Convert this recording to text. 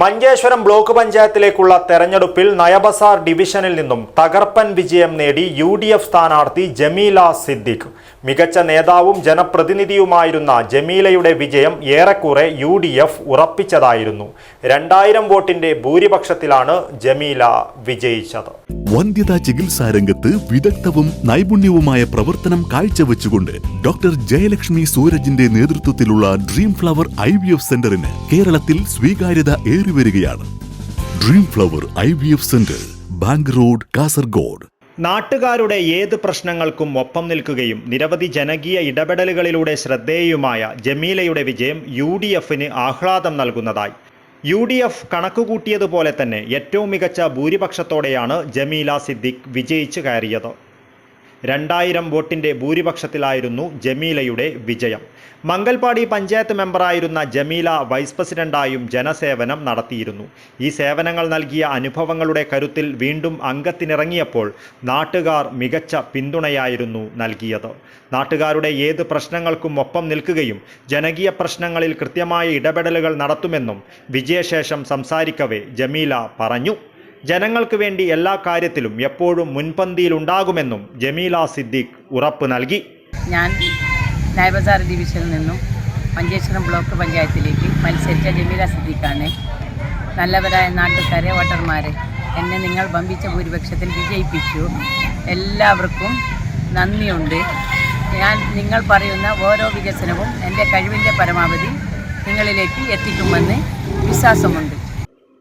Manjeshwaram block പഞ്ചായത്തിലേക്കുള്ള തെരഞ്ഞെടുപ്പിൽ നയബസാർ ഡിവിഷനിൽ നിന്നും തകർപ്പൻ വിജയം നേടി യു ഡി എഫ് സ്ഥാനാർത്ഥി ജമീല സിദ്ദിഖ്. മികച്ച നേതാവും ജനപ്രതിനിധിയുമായിരുന്ന ജമീലയുടെ വിജയം ഏറെക്കുറെ യു ഡി എഫ് ഉറപ്പിച്ചതായിരുന്നു. രണ്ടായിരം വോട്ടിന്റെ ഭൂരിപക്ഷത്തിലാണ് ജമീല വിജയിച്ചത്. വന്ധ്യതാ ചികിത്സാ രംഗത്ത് വിദഗ്ധവും നൈപുണ്യവുമായ പ്രവർത്തനം കാഴ്ചവെച്ചുകൊണ്ട് ഡോക്ടർ ജയലക്ഷ്മി സൂരജിന്റെ നേതൃത്വത്തിലുള്ള dream flower I V F സെന്ററിന് കേരളത്തിൽ സ്വീകാര്യത ഏറിവരികയാണ്. Dream flower I V F centre bank road Kasaragod. നാട്ടുകാരുടെ ഏത് പ്രശ്നങ്ങൾക്കും ഒപ്പം നിൽക്കുകയും നിരവധി ജനകീയ ഇടപെടലുകളിലൂടെ ശ്രദ്ധേയുമായ ജമീലയുടെ വിജയം യു ഡി എഫിന് ആഹ്ലാദം നൽകുന്നതായി. യു ഡി എഫ് കണക്കുകൂട്ടിയതുപോലെ തന്നെ ഏറ്റവും മികച്ച ഭൂരിപക്ഷത്തോടെയാണ് ജമീല സിദ്ദിഖ് വിജയിച്ചു കയറിയത്. രണ്ടായിരം വോട്ടിന്റെ ഭൂരിപക്ഷത്തിലായിരുന്നു ജമീലയുടെ വിജയം. മംഗൽപാടി പഞ്ചായത്ത് മെമ്പറായിരുന്ന ജമീല വൈസ് പ്രസിഡന്റായും ജനസേവനം നടത്തിയിരുന്നു. ഈ സേവനങ്ങൾ നൽകിയ അനുഭവങ്ങളുടെ കരുത്തിൽ വീണ്ടും അംഗത്തിനിറങ്ങിയപ്പോൾ നാട്ടുകാർ മികച്ച പിന്തുണയായിരുന്നു നൽകിയത്. നാട്ടുകാരുടെ ഏത് പ്രശ്നങ്ങൾക്കും ഒപ്പം നിൽക്കുകയും ജനകീയ പ്രശ്നങ്ങളിൽ കൃത്യമായ ഇടപെടലുകൾ നടത്തുമെന്നും വിജയശേഷം സംസാരിക്കവേ ജമീല പറഞ്ഞു. ജനങ്ങൾക്ക് വേണ്ടി എല്ലാ കാര്യത്തിലും എപ്പോഴും മുൻപന്തിയിലുണ്ടാകുമെന്നും ജമീല സിദ്ദീഖ് ഉറപ്പ് നൽകി. ഞാൻ നയബസാർ ഡിവിഷനിൽ നിന്നും മഞ്ചേശ്വരം ബ്ലോക്ക് പഞ്ചായത്തിലേക്ക് മത്സരിച്ച ജമീല സിദ്ദീഖാണ്. നല്ലവരായ നാട്ടുകാരെ വോട്ടർമാരെ എന്നെ നിങ്ങൾ വമ്പിച്ച ഭൂരിപക്ഷത്തിൽ വിജയിപ്പിച്ചു. എല്ലാവർക്കും നന്ദിയുണ്ട്. ഞാൻ നിങ്ങൾ പറയുന്ന ഓരോ വികസനവും എന്റെ കഴിവിന്റെ പരമാവധി നിങ്ങളിലേക്ക് എത്തിക്കുമെന്ന് വിശ്വാസമുണ്ട്.